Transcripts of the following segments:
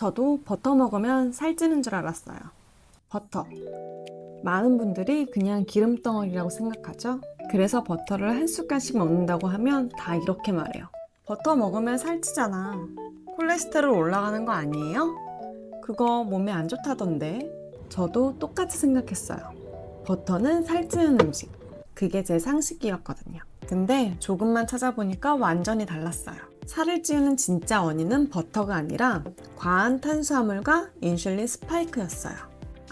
저도 버터 먹으면 살찌는 줄 알았어요. 버터. 많은 분들이 그냥 기름 덩어리라고 생각하죠. 그래서 버터를 한 숟갈씩 먹는다고 하면 다 이렇게 말해요. 버터 먹으면 살찌잖아. 콜레스테롤 올라가는 거 아니에요? 그거 몸에 안 좋다던데. 저도 똑같이 생각했어요. 버터는 살찌는 음식. 그게 제 상식이었거든요. 근데 조금만 찾아보니까 완전히 달랐어요. 살을 찌우는 진짜 원인은 버터가 아니라 과한 탄수화물과 인슐린 스파이크였어요.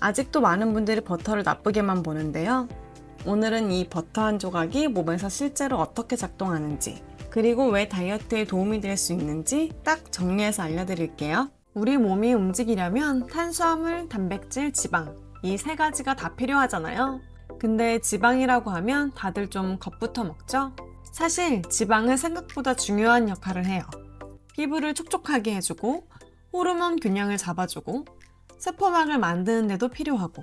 아직도 많은 분들이 버터를 나쁘게만 보는데요. 오늘은 이 버터 한 조각이 몸에서 실제로 어떻게 작동하는지, 그리고 왜 다이어트에 도움이 될 수 있는지 딱 정리해서 알려드릴게요. 우리 몸이 움직이려면 탄수화물, 단백질, 지방, 이 세 가지가 다 필요하잖아요. 근데 지방이라고 하면 다들 좀 겁부터 먹죠? 사실 지방은 생각보다 중요한 역할을 해요. 피부를 촉촉하게 해주고, 호르몬 균형을 잡아주고, 세포막을 만드는 데도 필요하고,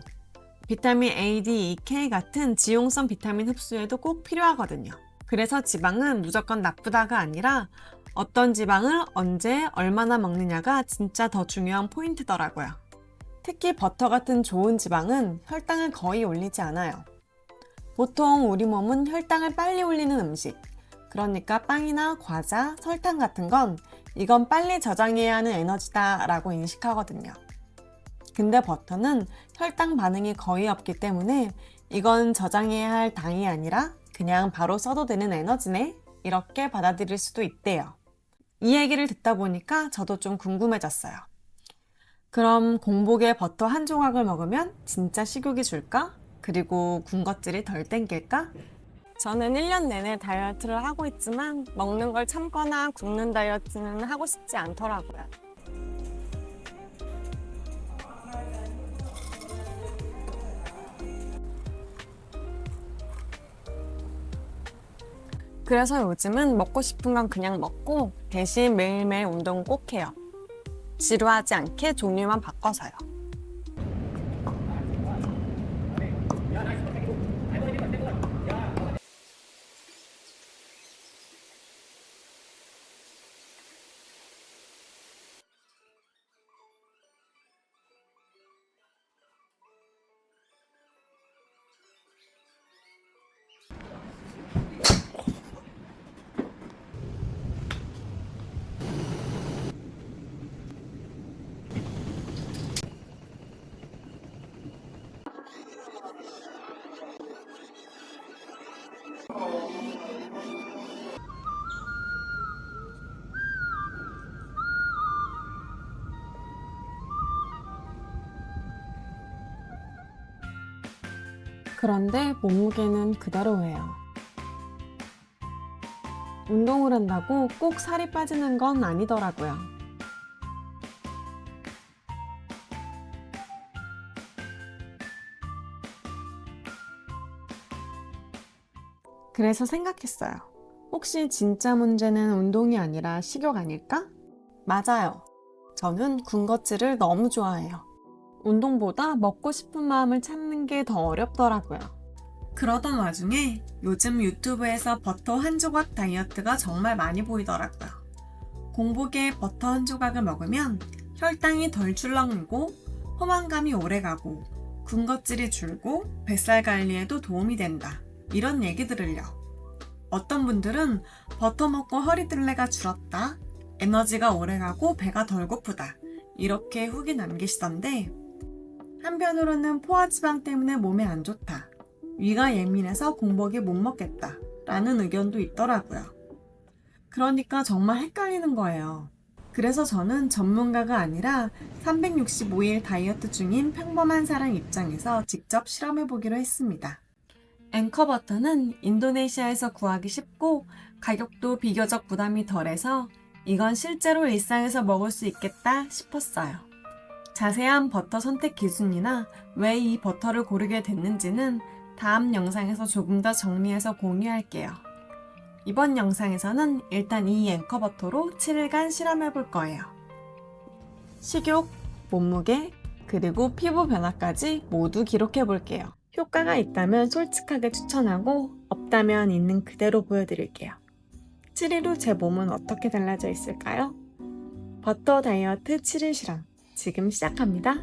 비타민 A, D, E, K 같은 지용성 비타민 흡수에도 꼭 필요하거든요. 그래서 지방은 무조건 나쁘다가 아니라 어떤 지방을 언제 얼마나 먹느냐가 진짜 더 중요한 포인트더라고요. 특히 버터 같은 좋은 지방은 혈당을 거의 올리지 않아요. 보통 우리 몸은 혈당을 빨리 올리는 음식, 그러니까 빵이나 과자, 설탕 같은 건 이건 빨리 저장해야 하는 에너지다 라고 인식하거든요. 근데 버터는 혈당 반응이 거의 없기 때문에 이건 저장해야 할 당이 아니라 그냥 바로 써도 되는 에너지네? 이렇게 받아들일 수도 있대요. 이 얘기를 듣다 보니까 저도 좀 궁금해졌어요. 그럼 공복에 버터 한 조각을 먹으면 진짜 식욕이 줄까? 그리고 군것질이 덜 땡길까? 저는 1년 내내 다이어트를 하고 있지만 먹는 걸 참거나 굶는 다이어트는 하고 싶지 않더라고요. 그래서 요즘은 먹고 싶은 건 그냥 먹고 대신 매일매일 운동 꼭 해요. 지루하지 않게 종류만 바꿔서요. 그런데 몸무게는 그대로예요. 운동을 한다고 꼭 살이 빠지는 건 아니더라고요. 그래서 생각했어요. 혹시 진짜 문제는 운동이 아니라 식욕 아닐까? 맞아요. 저는 군것질을 너무 좋아해요. 운동보다 먹고 싶은 마음을 참는 게 더 어렵더라고요. 그러던 와중에 요즘 유튜브에서 버터 한 조각 다이어트가 정말 많이 보이더라고요. 공복에 버터 한 조각을 먹으면 혈당이 덜 출렁이고 포만감이 오래가고 군것질이 줄고 뱃살 관리에도 도움이 된다. 이런 얘기들을요. 어떤 분들은 버터 먹고 허리둘레가 줄었다. 에너지가 오래가고 배가 덜 고프다. 이렇게 후기 남기시던데 한편으로는 포화지방 때문에 몸에 안 좋다. 위가 예민해서 공복에 못 먹겠다. 라는 의견도 있더라고요. 그러니까 정말 헷갈리는 거예요. 그래서 저는 전문가가 아니라 365일 다이어트 중인 평범한 사람 입장에서 직접 실험해 보기로 했습니다. 앵커 버터는 인도네시아에서 구하기 쉽고 가격도 비교적 부담이 덜해서 이건 실제로 일상에서 먹을 수 있겠다 싶었어요. 자세한 버터 선택 기준이나 왜 이 버터를 고르게 됐는지는 다음 영상에서 조금 더 정리해서 공유할게요. 이번 영상에서는 일단 이 앵커 버터로 7일간 실험해 볼 거예요. 식욕, 몸무게, 그리고 피부 변화까지 모두 기록해 볼게요. 효과가 있다면 솔직하게 추천하고 없다면 있는 그대로 보여드릴게요. 7일 후 제 몸은 어떻게 달라져 있을까요? 버터 다이어트 7일 실험. 지금 시작합니다.